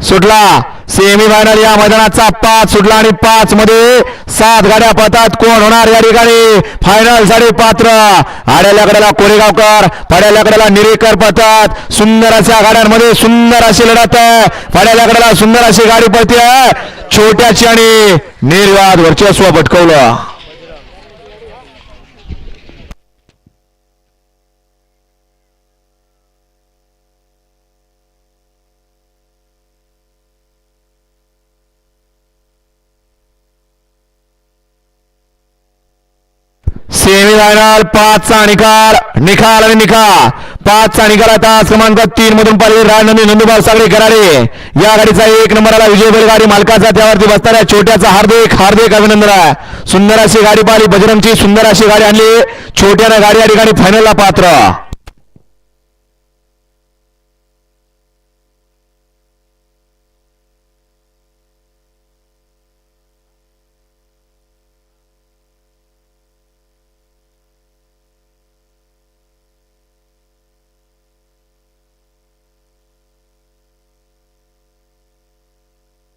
सुटला. Semi final या मैदानाचा पाच सुटला आणि पाच मध्ये सात गाड्या पळतात. कोण होणार या ठिकाणी? फायनलसाठी पात्र आड्याल्या कडेला कोरेगावकर पाड्याल्या कडेला निरेकर पळतात. सुंदर अशा गाड्यांमध्ये सुंदर अशी लढत आहे. पाड्याल्या कडेला सुंदर अशी गाडी पळते छोट्याची आणि निर्वाद वर्चस्व पटकवलं. सेमीफायनल पाचचा निकाल. निकाल आणि निकाल. पाचचा निकाल आता क्रमांक तीन मधून पाहिजे. राजनंदी नंदुबार सागरे कराडे. या गाडीचा एक नंबरला विजय बैलगाडी मालकाचा. त्यावरती बसणाऱ्या छोट्याचा हार्दिक हार्दिक अभिनंदन आहे. सुंदर अशी गाडी पाहिली. बजरंगची सुंदर अशी गाडी आणली. छोट्यानं गाडी या ठिकाणी फायनलला पात्र.